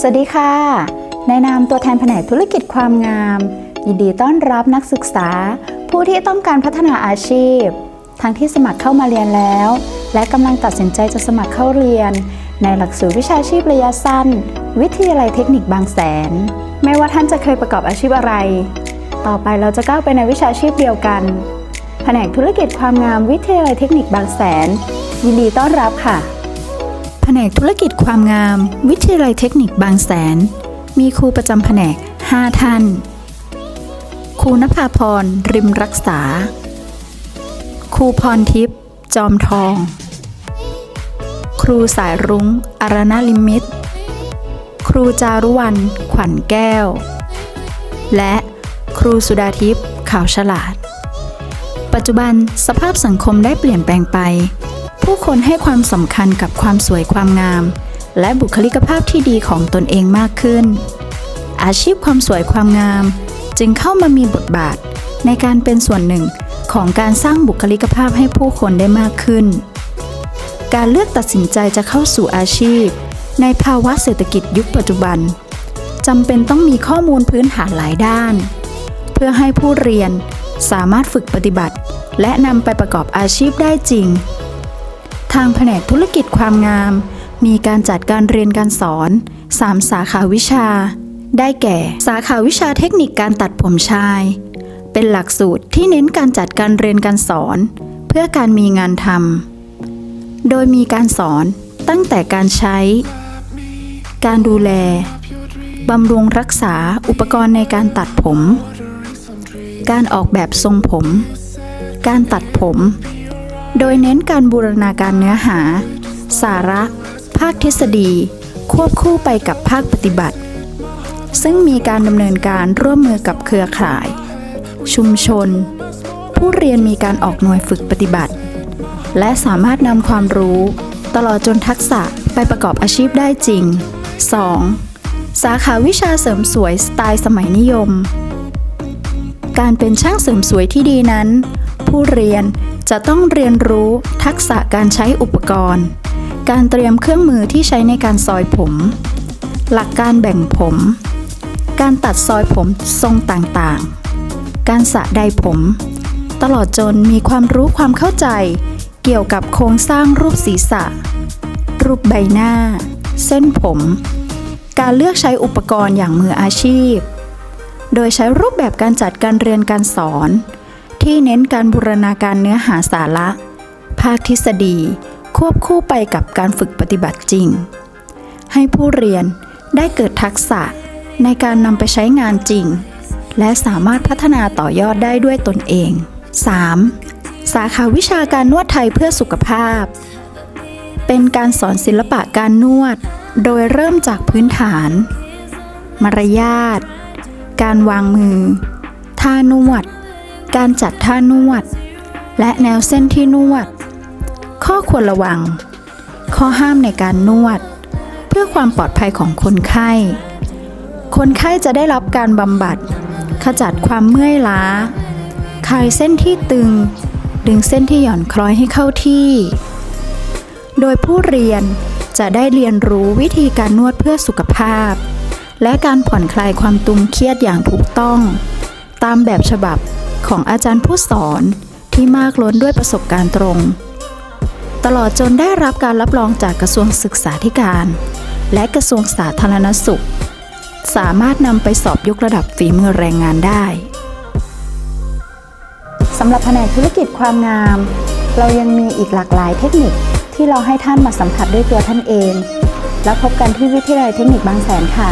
สวัสดีค่ะ ในนามตัวแทนแผนกธุรกิจความงาม ยินดีต้อนรับนักศึกษา ผู้ที่ต้องการพัฒนาอาชีพ ทั้งที่สมัครเข้ามาเรียนแล้ว และกำลังตัดสินใจจะสมัครเข้าเรียน ในหลักสูตรวิชาชีพระยะสั้น วิทยาลัยเทคนิคบางแสน ไม่ว่าท่านจะเคยประกอบอาชีพอะไร ต่อไปเราจะก้าวไปในวิชาชีพเดียวกัน แผนกธุรกิจความงามวิทยาลัยเทคนิคบางแสน ยินดีต้อนรับค่ะ ผนกธุรกิจความงาม วิทยาลัยเทคนิคบางแสน มีครูประจำแผนก 5 ท่าน ครูนภาพร ริมรักษา ครูพรทิพย์ จอมทอง ครูสายรุง้ง อารณลิมิต ครูจารุวรรณ ขวัญแก้ว และครูสุดาทิพย์ ขาวฉลาด ปัจจุบันสภาพสังคมได้เปลี่ยนแปลงไป ผู้คนให้ความสำคัญกับความสวยความงาม และบุคลิกภาพที่ดีของตนเองมากขึ้น อาชีพความสวยความงาม จึงเข้ามามีบทบาท ในการเป็นส่วนหนึ่งของการสร้างบุคลิกภาพให้ผู้คนได้มากขึ้น การเลือกตัดสินใจจะเข้าสู่อาชีพ ในภาวะเศรษฐกิจยุคปัจจุบันจำเป็นต้องมีข้อมูลพื้นฐานหลายด้าน เพื่อให้ผู้เรียนสามารถฝึกปฏิบัติ และนำไปประกอบอาชีพได้จริง ทางแผนกธุรกิจความงาม มีการจัดการเรียนการสอน 3 สาขาวิชา ได้แก่ สาขาวิชาเทคนิคการตัดผมชาย เป็นหลักสูตรที่เน้นการจัดการเรียนการสอน เพื่อการมีงานทำโดยมีการสอนตั้งแต่การใช้ การดูแลบำรุงรักษาอุปกรณ์ในการตัดผม การออกแบบทรงผม การตัดผม โดยเน้นการบูรณาการเนื้อหา สาระ ภาคทฤษฎี ควบคู่ไปกับภาคปฏิบัติ ซึ่งมีการดำเนินการร่วมมือกับเครือข่าย ชุมชน ผู้เรียนมีการออกหน่วยฝึกปฏิบัติ และสามารถนำความรู้ ตลอดจนทักษะไปประกอบอาชีพได้จริง 2. สาขาวิชาเสริมสวยสไตล์สมัยนิยม การเป็นช่างเสริมสวยที่ดีนั้น ผู้เรียน จะต้องเรียนรู้ทักษะการใช้อุปกรณ์ การเตรียมเครื่องมือที่ใช้ในการซอยผม หลักการแบ่งผม การตัดซอยผมทรงต่างๆ การสระใดผม ตลอดจนมีความรู้ความเข้าใจ เกี่ยวกับโครงสร้างรูปศีรษะ รูปใบหน้า เส้นผม การเลือกใช้อุปกรณ์อย่างมืออาชีพ โดยใช้รูปแบบการจัดการเรียนการสอน ที่เน้นการบูรณาการเนื้อหาสาระ ภาคทฤษฎี ควบคู่ไปกับการฝึกปฏิบัติจริง ให้ผู้เรียนได้เกิดทักษะในการนำไปใช้งานจริง และสามารถพัฒนาต่อยอดได้ด้วยตนเอง 3. สาขาวิชาการนวดไทยเพื่อสุขภาพ เป็นการสอนศิลปะการนวด โดยเริ่มจากพื้นฐาน มารยาท การวางมือ ท่านวด การจัดท่านวด และแนวเส้นที่นวด ข้อควรระวัง ข้อห้ามในการนวด เพื่อความปลอดภัยของคนไข้ คนไข้จะได้รับการบำบัด ขจัดความเมื่อยล้า คลายเส้นที่ตึง ดึงเส้นที่หย่อนคล้อยให้เข้าที่ โดยผู้เรียนจะได้เรียนรู้วิธีการนวดเพื่อสุขภาพ และการผ่อนคลายความตึงเครียดอย่างถูกต้อง ตามแบบฉบับ ของอาจารย์ผู้สอนที่มากล้นด้วยประสบการณ์ตรง ตลอดจนได้รับการรับรองจากกระทรวงศึกษาธิการ และกระทรวงสาธารณสุข สามารถนำไปสอบยกระดับฝีมือแรงงานได้สำหรับแผนกธุรกิจความงาม เรายังมีอีกหลากหลายเทคนิคที่เราให้ท่านมาสัมผัสด้วยตัวท่านเอง แล้วพบกันที่วิทยาลัยเทคนิคบางแสนค่ะ